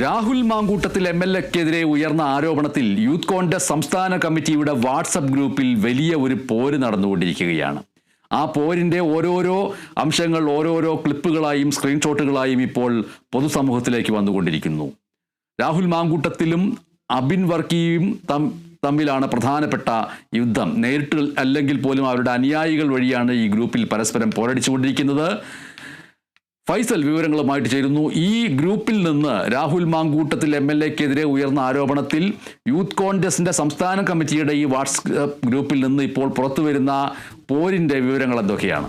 Rahul Mamkootathil M L എക്കെതിരെ ഉയർന്ന ആരോപണത്തിൽ യൂത്ത് കോൺഗ്രസ് സംസ്ഥാന കമ്മിറ്റിയുടെ വാട്സപ്പ് ഗ്രൂപ്പിൽ വലിയ ഒരു പോര് നടന്നുകൊണ്ടിരിക്കുകയാണ്. ആ പോരിന്റെ ഓരോരോ അംശങ്ങൾ ഓരോരോ ക്ലിപ്പുകളായും സ്ക്രീൻഷോട്ടുകളായും ഇപ്പോൾ പൊതുസമൂഹത്തിലേക്ക് വന്നുകൊണ്ടിരിക്കുന്നു. രാഹുൽ മാങ്കൂട്ടത്തിലും അബിൻ വർക്കിയും തമ്മിലാണ് പ്രധാനപ്പെട്ട യുദ്ധം. നേരിട്ട് അല്ലെങ്കിൽ പോലും അവരുടെ അനുയായികൾ വഴിയാണ് ഈ ഗ്രൂപ്പിൽ പരസ്പരം പോരടിച്ചുകൊണ്ടിരിക്കുന്നത്. ഫൈസൽ വിവരങ്ങളുമായിട്ട് ചേരുന്നു. ഈ ഗ്രൂപ്പിൽ നിന്ന് രാഹുൽ മാങ്കൂട്ടത്തിൽ എം എൽ എക്കെതിരെ ഉയർന്ന ആരോപണത്തിൽ യൂത്ത് കോൺഗ്രസിന്റെ സംസ്ഥാന കമ്മിറ്റിയുടെ ഈ വാട്സ്ആപ്പ് ഗ്രൂപ്പിൽ നിന്ന് ഇപ്പോൾ പുറത്തുവരുന്ന പോരിന്റെ വിവരങ്ങൾ എന്തൊക്കെയാണ്?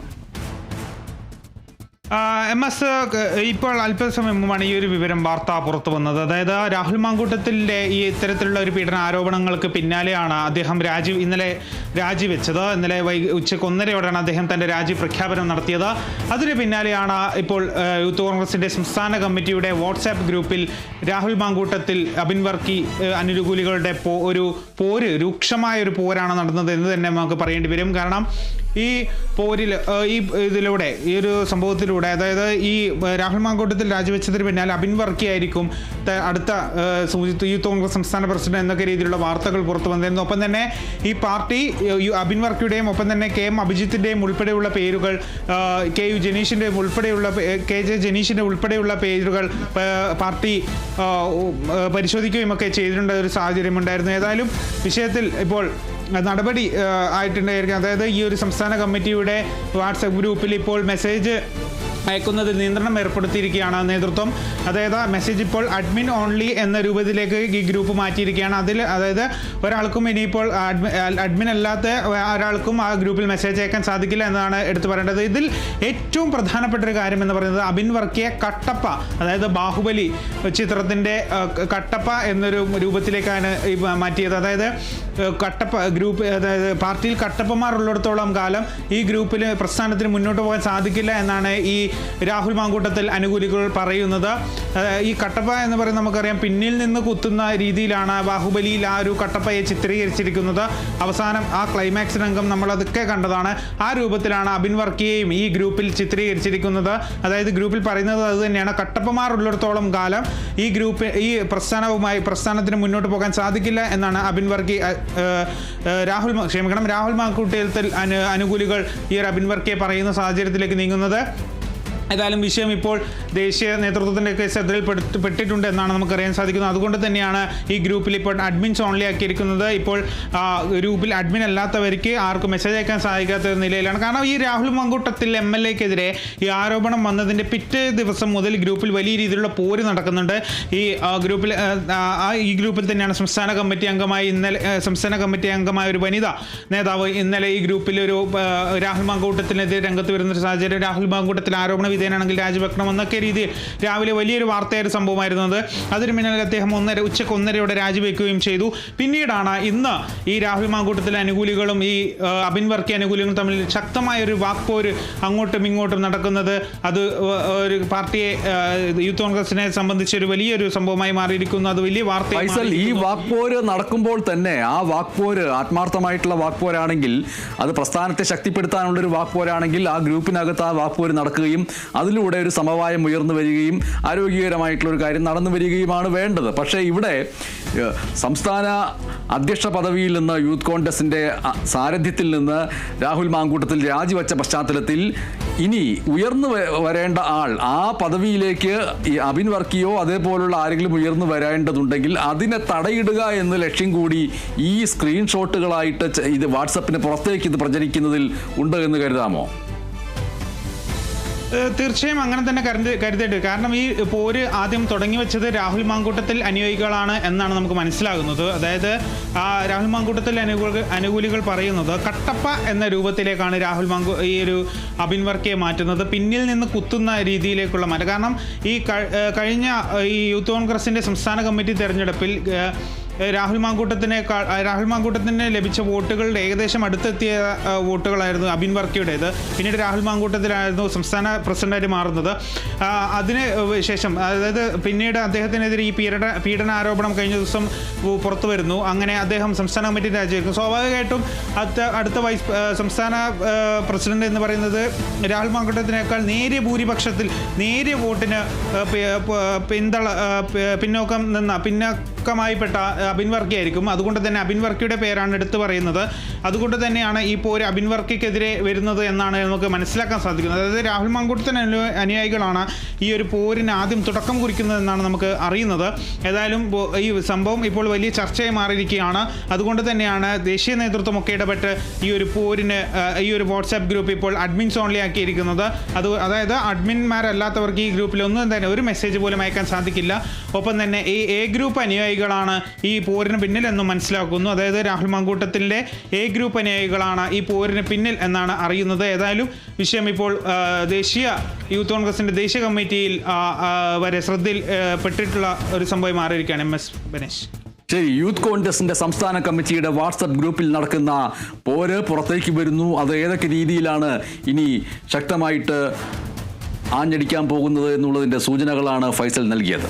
എം എസ് ഇപ്പോൾ അല്പസമയം മുമ്പാണ് ഈ ഒരു വിവരം വാർത്ത പുറത്തു വന്നത്. അതായത് രാഹുൽ മാങ്കൂട്ടത്തിന്റെ ഈ ഇത്തരത്തിലുള്ള ഒരു പീഡന ആരോപണങ്ങൾക്ക് പിന്നാലെയാണ് അദ്ദേഹം രാജി ഇന്നലെ രാജിവെച്ചത്. ഇന്നലെ വൈ ഉച്ചയ്ക്ക് ഒന്നരയോടെയാണ് അദ്ദേഹം തന്റെ രാജി പ്രഖ്യാപനം നടത്തിയത്. അതിന് പിന്നാലെയാണ് ഇപ്പോൾ യൂത്ത് കോൺഗ്രസിന്റെ സംസ്ഥാന കമ്മിറ്റിയുടെ വാട്സാപ്പ് ഗ്രൂപ്പിൽ രാഹുൽ മാങ്കൂട്ടത്തിൽ അബിൻ വർക്കി അനുകൂലികളുടെ ഒരു പോര് രൂക്ഷമായ ഒരു പോരാണ് നടന്നത് എന്ന് തന്നെ നമുക്ക് പറയേണ്ടി വരും. കാരണം ഈ പോരിൽ ഈ ഇതിലൂടെ ഈ ഒരു സംഭവത്തിലൂടെ അതായത് ഈ രാഹുൽ മാങ്കോട്ടത്തിൽ രാജിവെച്ചതിന് പിന്നാലെ അബിൻ വർക്കി ആയിരിക്കും അടുത്ത യൂത്ത് കോൺഗ്രസ് സംസ്ഥാന പ്രസിഡന്റ് എന്നൊക്കെ രീതിയിലുള്ള വാർത്തകൾ പുറത്തു വന്നിരുന്നു. ഒപ്പം തന്നെ ഈ പാർട്ടി അബിൻ വർക്കിയുടെയും ഒപ്പം തന്നെ കെ എം അഭിജിത്തിന്റെയും ഉൾപ്പെടെയുള്ള പേരുകൾ കെ യു ജനീഷിന്റെയും ഉൾപ്പെടെയുള്ള കെ ജെ ജനീഷിന്റെ ഉൾപ്പെടെയുള്ള പേരുകൾ പാർട്ടി പരിശോധിക്കുകയും ഒക്കെ ചെയ്തിട്ടുണ്ട്. ഒരു സാഹചര്യമുണ്ടായിരുന്നു. ഏതായാലും വിഷയത്തിൽ ഇപ്പോൾ നടപടി ആയിട്ടുണ്ടായിരിക്കും. അതായത് ഈ ഒരു സംസ്ഥാന കമ്മിറ്റിയുടെ വാട്സപ്പ് ഗ്രൂപ്പിൽ ഇപ്പോൾ മെസ്സേജ് അയക്കുന്നതിൽ നിയന്ത്രണം ഏർപ്പെടുത്തിയിരിക്കുകയാണ് നേതൃത്വം. അതായത് മെസ്സേജ് ഇപ്പോൾ അഡ്മിൻ ഓൺലി എന്ന രൂപത്തിലേക്ക് ഈ ഗ്രൂപ്പ് മാറ്റിയിരിക്കുകയാണ്. അതിൽ അതായത് ഒരാൾക്കും ഇനിയിപ്പോൾ അഡ്മി അഡ്മിൻ അല്ലാത്ത ഒരാൾക്കും ആ ഗ്രൂപ്പിൽ മെസ്സേജ് അയക്കാൻ സാധിക്കില്ല എന്നതാണ് എടുത്തു പറയേണ്ടത്. ഇതിൽ ഏറ്റവും പ്രധാനപ്പെട്ട ഒരു കാര്യം എന്ന് പറയുന്നത് അബിൻ വർക്കിയെ കട്ടപ്പ അതായത് ബാഹുബലി ചിത്രത്തിന്റെ കട്ടപ്പ എന്നൊരു രൂപത്തിലേക്കാണ് മാറ്റിയത്. അതായത് കട്ടപ്പ ഗ്രൂപ്പ് അതായത് പാർട്ടിയിൽ കട്ടപ്പമാർ ഉള്ളിടത്തോളം കാലം ഈ ഗ്രൂപ്പിൽ പ്രസ്ഥാനത്തിന് മുന്നോട്ട് പോകാൻ സാധിക്കില്ല എന്നാണ് ഈ രാഹുൽ മാങ്കൂട്ടത്തിൽ അനുകൂലികൾ പറയുന്നത്. ഈ കട്ടപ്പ എന്ന് പറയുന്നത് നമുക്കറിയാം പിന്നിൽ നിന്ന് കുത്തുന്ന രീതിയിലാണ് ബാഹുബലിയിൽ ആ ഒരു കട്ടപ്പയെ ചിത്രീകരിച്ചിരിക്കുന്നത്. അവസാനം ആ ക്ലൈമാക്സ് രംഗം നമ്മളതൊക്കെ കണ്ടതാണ്. ആ രൂപത്തിലാണ് അബിൻ വർക്കിയെയും ഈ ഗ്രൂപ്പിൽ ചിത്രീകരിച്ചിരിക്കുന്നത്. അതായത് ഗ്രൂപ്പിൽ പറയുന്നത് അത് തന്നെയാണ്. കട്ടപ്പമാർ ഉള്ളിടത്തോളം കാലം ഈ ഗ്രൂപ്പ് ഈ പ്രസ്ഥാനവുമായി പ്രസ്ഥാനത്തിന് മുന്നോട്ട് പോകാൻ സാധിക്കില്ല എന്നാണ് അബിൻ വർക്കി രാഹുൽ ക്ഷമിക്കണം രാഹുൽ മാക്കൂട്ടിയത്തിൽ അനു അനുകൂലികൾ ഈ ഒരു അബിൻ വർക്കിയെ പറയുന്ന സാഹചര്യത്തിലേക്ക് നീങ്ങുന്നത്. ഏതായാലും വിഷയം ഇപ്പോൾ ദേശീയ നേതൃത്വത്തിന്റെയൊക്കെ ശ്രദ്ധയിൽ പെട്ടിട്ടുണ്ട് എന്നാണ് നമുക്കറിയാൻ സാധിക്കുന്നത്. അതുകൊണ്ട് തന്നെയാണ് ഈ ഗ്രൂപ്പിൽ ഇപ്പോൾ അഡ്മിൻസ് ഓൺലി ആക്കിയിരിക്കുന്നത്. ഇപ്പോൾ ഗ്രൂപ്പിൽ അഡ്മിൻ അല്ലാത്തവർക്ക് ആർക്കും മെസ്സേജ് അയക്കാൻ സാധിക്കാത്ത നിലയിലാണ്. കാരണം ഈ രാഹുൽ മങ്കൂട്ടത്തിൽ എം എൽ എക്കെതിരെ ഈ ആരോപണം വന്നതിന്റെ പിറ്റേ ദിവസം മുതൽ ഗ്രൂപ്പിൽ വലിയ രീതിയിലുള്ള പോര് നടക്കുന്നുണ്ട്. ഈ ഗ്രൂപ്പിൽ ഈ ഗ്രൂപ്പിൽ തന്നെയാണ് സംസ്ഥാന കമ്മിറ്റി അംഗമായി ഇന്നലെ സംസ്ഥാന കമ്മിറ്റി അംഗമായ ഒരു വനിത നേതാവ് ഇന്നലെ ഈ ഗ്രൂപ്പിൽ ഒരു രാഹുൽ മങ്കൂട്ടത്തിനെതിരെ രംഗത്ത് വരുന്ന ഒരു സാഹചര്യം. രാഹുൽ മങ്കൂട്ടത്തിൽ ആരോപണ വിധേയനാണെങ്കിൽ രാജിവെക്കണം എന്നൊക്കെ രീതിയിൽ രാവിലെ വലിയൊരു വാർത്തയായ സംഭവമായിരുന്നത് സംഭവമായിരുന്നു അത്. അതിന് പിന്നാലെ അദ്ദേഹം ഒന്നര ഉച്ചയ്ക്ക് ഒന്നരയോടെ രാജിവെക്കുകയും ചെയ്തു. പിന്നീടാണ് ഇന്ന് ഈ രാഹുൽ മാങ്കൂട്ടത്തിലെ അനുകൂലികളും ഈ അബിൻ വർക്കി അനുകൂലികളും തമ്മിൽ ശക്തമായ ഒരു വാക്പോര് അങ്ങോട്ടും ഇങ്ങോട്ടും നടക്കുന്നത്. അത് ഒരു പാർട്ടിയെ യൂത്ത് കോൺഗ്രസിനെ സംബന്ധിച്ച് ഒരു വലിയൊരു സംഭവമായി മാറിയിരിക്കുന്നു. അത് വലിയ വാർത്ത ഈ വാക്പോര് നടക്കുമ്പോൾ തന്നെ ആ വാക്പോര് ആത്മാർത്ഥമായിട്ടുള്ള വാക്പോരാണെങ്കിൽ അത് പ്രസ്ഥാനത്തെ ശക്തിപ്പെടുത്താനുള്ള ഒരു വാക്പോരാണെങ്കിൽ ആ ഗ്രൂപ്പിനകത്ത് ആ വാക്പോര് നടക്കുകയും അതിലൂടെ ഒരു സമവായം ഉയർന്നു വരികയും ആരോഗ്യകരമായിട്ടുള്ള ഒരു കാര്യം നടന്നു വരികയുമാണ് വേണ്ടത്. പക്ഷേ ഇവിടെ സംസ്ഥാന അധ്യക്ഷ പദവിയിൽ നിന്ന് യൂത്ത് കോൺഗ്രസിന്റെ സാരഥ്യത്തിൽ നിന്ന് രാഹുൽ മാങ്കൂട്ടത്തിൽ രാജിവെച്ച പശ്ചാത്തലത്തിൽ ഇനി ഉയർന്നു വരേണ്ട ആൾ ആ പദവിയിലേക്ക് ഈ അബിൻ വർക്കിയോ അതേപോലുള്ള ആരെങ്കിലും ഉയർന്നു വരേണ്ടതുണ്ടെങ്കിൽ അതിനെ തടയിടുക എന്ന ലക്ഷ്യം കൂടി ഈ സ്ക്രീൻഷോട്ടുകളായിട്ട് ഇത് വാട്സപ്പിന് പുറത്തേക്ക് ഇത് പ്രചരിക്കുന്നതിൽ ഉണ്ട് എന്ന് കരുതാമോ? തീർച്ചയായും അങ്ങനെ തന്നെ കരുതി കരുതിയിട്ട് കാരണം ഈ പോര് ആദ്യം തുടങ്ങി വെച്ചത് രാഹുൽ മാങ്കൂട്ടത്തിൽ അനുയായികളാണ് എന്നാണ് നമുക്ക് മനസ്സിലാകുന്നത്. അതായത് ആ രാഹുൽ മാങ്കൂട്ടത്തിൽ അനുകൂല അനുകൂലികൾ പറയുന്നത് കട്ടപ്പ എന്ന രൂപത്തിലേക്കാണ് രാഹുൽ മാങ്കു ഈ ഒരു അബിൻ വർക്കിയെ മാറ്റുന്നത്. പിന്നിൽ നിന്ന് കുത്തുന്ന രീതിയിലേക്കുള്ള മാറ്റം. കാരണം ഈ കഴിഞ്ഞ ഈ യൂത്ത് കോൺഗ്രസിന്റെ സംസ്ഥാന കമ്മിറ്റി തെരഞ്ഞെടുപ്പിൽ രാഹുൽ മാങ്കൂട്ടത്തിനേക്കാൾ രാഹുൽ മാങ്കൂട്ടത്തിന് ലഭിച്ച വോട്ടുകളുടെ ഏകദേശം അടുത്തെത്തിയ വോട്ടുകളായിരുന്നു അബിൻ വർക്കിയുടേത്. പിന്നീട് രാഹുൽ മാങ്കൂട്ടത്തിലായിരുന്നു സംസ്ഥാന പ്രസിഡന്റായിട്ട് മാറുന്നത്. അതിന് ശേഷം അതായത് പിന്നീട് അദ്ദേഹത്തിനെതിരെ ഈ പീഡന പീഡന ആരോപണം കഴിഞ്ഞ ദിവസം പുറത്തു വരുന്നു. അങ്ങനെ അദ്ദേഹം സംസ്ഥാന കമ്മിറ്റി രാജിവെക്കും സ്വാഭാവികമായിട്ടും അടുത്ത അടുത്ത വൈസ് സംസ്ഥാന പ്രസിഡന്റ് എന്ന് പറയുന്നത് രാഹുൽ മാങ്കൂട്ടത്തിനേക്കാൾ നേരിയ ഭൂരിപക്ഷത്തിൽ നേരിയ വോട്ടിന് പിന്തള പിന്നോക്കം നിന്ന പിന്നോക്കം നിന്ന പെട്ട അബിൻ വർക്കി ആയിരിക്കും അതുകൊണ്ട് തന്നെ അബിൻ വർക്കിയുടെ പേരാണ് എടുത്തു പറയുന്നത്. അതുകൊണ്ട് തന്നെയാണ് ഈ പോര് അബിൻ വർക്കിക്കെതിരെ വരുന്നത് എന്നാണ് നമുക്ക് മനസ്സിലാക്കാൻ സാധിക്കുന്നത്. അതായത് രാഹുൽ മാങ്കൂട്ടത്തിന് അനു- അനുയായികളാണ് ഈ ഒരു പോരിന് ആദ്യം തുടക്കം കുറിക്കുന്നത് എന്നാണ് നമുക്ക് അറിയുന്നത്. ഏതായാലും ഈ സംഭവം ഇപ്പോൾ വലിയ ചർച്ചയായി മാറിയിരിക്കുകയാണ്. അതുകൊണ്ട് തന്നെയാണ് ദേശീയ നേതൃത്വമൊക്കെ ഇടപെട്ട് ഈ ഒരു പോരിന് ഈ ഒരു വാട്സാപ്പ് ഗ്രൂപ്പ് ഇപ്പോൾ അഡ്മിൻസ് ഓൺലി ആക്കിയിരിക്കുന്നത്. അത് അതായത് അഡ്മിൻമാരല്ലാത്തവർക്ക് ഈ ഗ്രൂപ്പിൽ ഒന്നും തന്നെ ഒരു മെസ്സേജ് പോലും അയക്കാൻ സാധിക്കില്ല. ഒപ്പം തന്നെ ഈ എ ഗ്രൂപ്പ് അനുയായികളാണ് ഈ പോരിന് പിന്നിൽ എന്നും മനസ്സിലാക്കുന്നു. അതായത് രാഹുൽ മങ്കൂട്ടത്തിന്റെ എ ഗ്രൂപ്പ് അനുയായികളാണ് ഈ പോരിന് പിന്നിൽ എന്നാണ് അറിയുന്നത്. ഏതായാലും വിഷയം ഇപ്പോൾ ദേശീയ യൂത്ത് കോൺഗ്രസിന്റെ ദേശീയ കമ്മിറ്റിയിൽ വരെ ശ്രദ്ധയിൽ പെട്ടിട്ടുള്ള ഒരു സംഭവം മാറിയിരിക്കുകയാണ് എം എസ് ബനേഷ്. ശരി യൂത്ത് കോൺഗ്രസിന്റെ സംസ്ഥാന കമ്മിറ്റിയുടെ വാട്സപ്പ് ഗ്രൂപ്പിൽ നടക്കുന്ന പോര് പുറത്തേക്ക് വരുന്നു. അത് ഏതൊക്കെ രീതിയിലാണ് ഇനി ശക്തമായിട്ട് ആഞ്ഞടിക്കാൻ പോകുന്നത് എന്നുള്ളതിന്റെ സൂചനകളാണ് ഫൈസൽ നൽകിയത്.